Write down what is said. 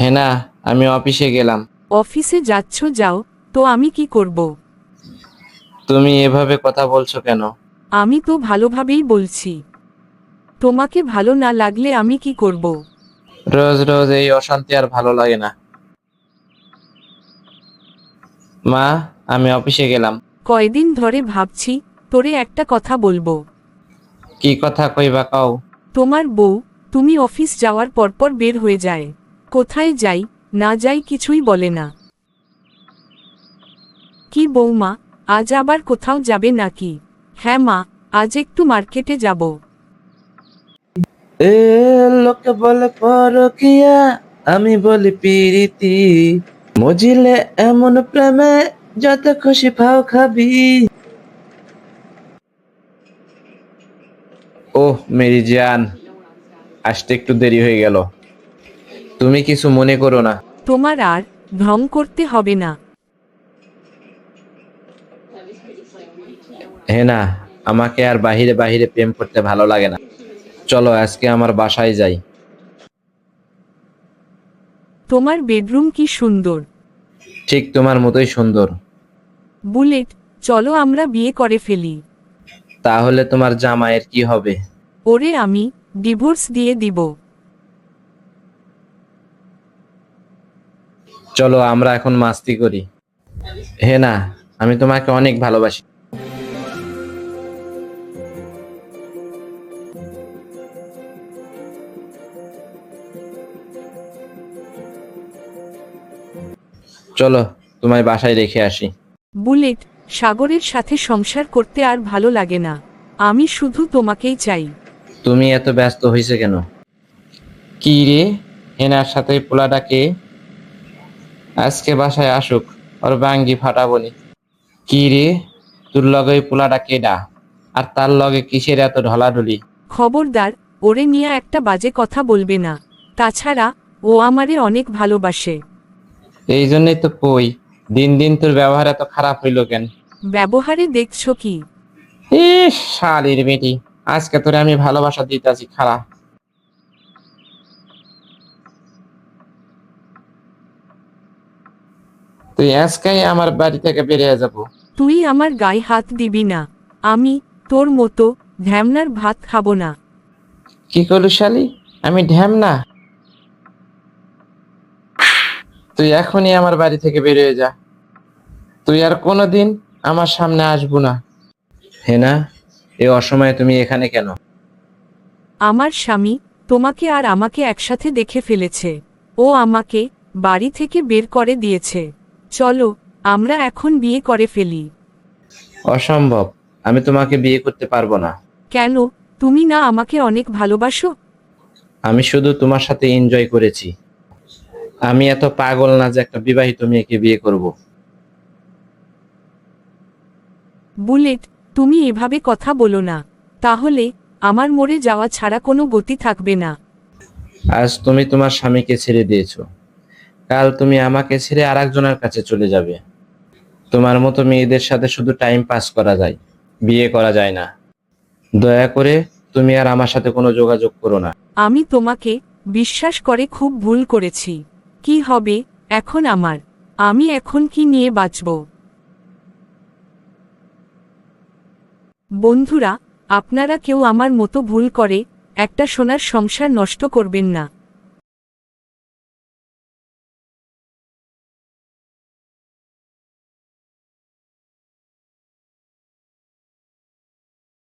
হ্যাঁ না আমি অফিসে গেলাম। অফিসে যাচ্ছ যাও তো আমি কি করব? তুমি এভাবে কথা বলছো কেন? আমি তো ভালোভাবেই বলছি। তোমাকে ভালো না লাগলে আমি কি করব? রোজ রোজ এই অশান্তি আর ভালো লাগে না। মা আমি অফিসে গেলাম। কয়দিন ধরে ভাবছি তোরে একটা কথা বলব। কি কথা কইবা কাও? তোমার বউ তুমি অফিস যাওয়ার পরপর বের হয়ে যায়। কোথায় যাই, না যাই কিছুই বলে না। কি বৌমা, আজ আবার কোথাও যাবে নাকি? হ্যাঁ মা, আজ একটু মার্কেটে যাব। এ লোকে বলে পরকিয়া আমি বলি পিরিতি। মজিলে এমন প্রেমে যত খুশি পাও খাবি। ওহ, মেরি জান আসতে একটু দেরি হয়ে গেল। তুমি কিছু মনে করো না। তোমার আর ভ্রম করতে হবে না। হ্যাঁ না আমাকে আর বাহিরে বাহিরে প্রেম করতে ভালো লাগে না। চলো আজকে আমার বাসায় যাই। তোমার বেডরুম কি সুন্দর। ঠিক তোমার মতোই সুন্দর। বুলেট চলো আমরা বিয়ে করে ফেলি। তাহলে তোমার জামাইয়ের কি হবে? ওরে আমি ডিভোর্স দিয়ে দিব। চলো আমরা এখন মাস্তি করি। হে না আমি তোমাকে অনেক ভালোবাসি। চলো তোমায় বাসায় রেখে আসি। বুলেট সাগরের সাথে সংসার করতে আর ভালো লাগে না। আমি শুধু তোমাকেই চাই। তুমি এত ব্যস্ত হয়েছে কেন? কি রে? হেনার সাথে পোলাটাকে আজকে বাসায় আসুক ওর বাঙ্গি ফাটাবনি। কি রে তোর লগে পোলাটা কেডা? আর তার লগে কিসের এত ঢলাঢলি? খবরদার ওরে নিয়ে একটা বাজে কথা বলবে না। তাছাড়া ও আমারে অনেক ভালোবাসে। এই জন্যই তো কই দিন দিন তোর ব্যবহার এত খারাপ হইল কেন? ব্যবহারে দেখছ কি? ইস শালির বেটি আজকে তোরে আমি ভালোবাসা দিতেছি খারাপ তুই আজকেই আমার বাড়ি থেকে বেরিয়ে যাব। তুই আমার গায়ে হাত দিবি না। আমি তোর মতো ঢ্যামনার ভাত খাব না। কি করলু শালি? আমি ঢ্যাম না তুই এখনই আমার বাড়ি থেকে বেরিয়ে যা। তুই আর কোনোদিন আমার সামনে আসব না। হেনা এ অসময়ে তুমি এখানে কেন? আমার স্বামী তোমাকে আর আমাকে একসাথে দেখে ফেলেছে। ও আমাকে বাড়ি থেকে বের করে দিয়েছে। চলো আমরা এখন বিয়ে করে ফেলি। অসম্ভব আমি তোমাকে বিয়ে করতে পারব না। কেন? তুমি না আমাকে অনেক ভালোবাসো? আমি শুধু তোমার সাথে এনজয় করেছি। আমি এত পাগল না যে একটা বিবাহিত মেয়েকে বিয়ে করব। বুলেট তুমি এভাবে কথা বলো না। তাহলে আমার মরে যাওয়া ছাড়া কোনো গতি থাকবে না। আজ তুমি তোমার স্বামীকে ছেড়ে দিয়েছ। কাল তুমি আমাকে ছেড়ে আরেকজনের কাছে চলে যাবে। তোমার মতো মেয়েদের সাথে শুধু টাইম পাস করা যায়, বিয়ে করা যায় না। দয়া করে তুমি আর আমার সাথে কোনো যোগাযোগ করো না। আমি তোমাকে বিশ্বাস করে খুব ভুল করেছি। কি হবে এখন আমার? আমি এখন কি নিয়ে বাঁচব? বন্ধুরা, আপনারা কেউ আমার মতো ভুল করে একটা সোনার সংসার নষ্ট করবেন না।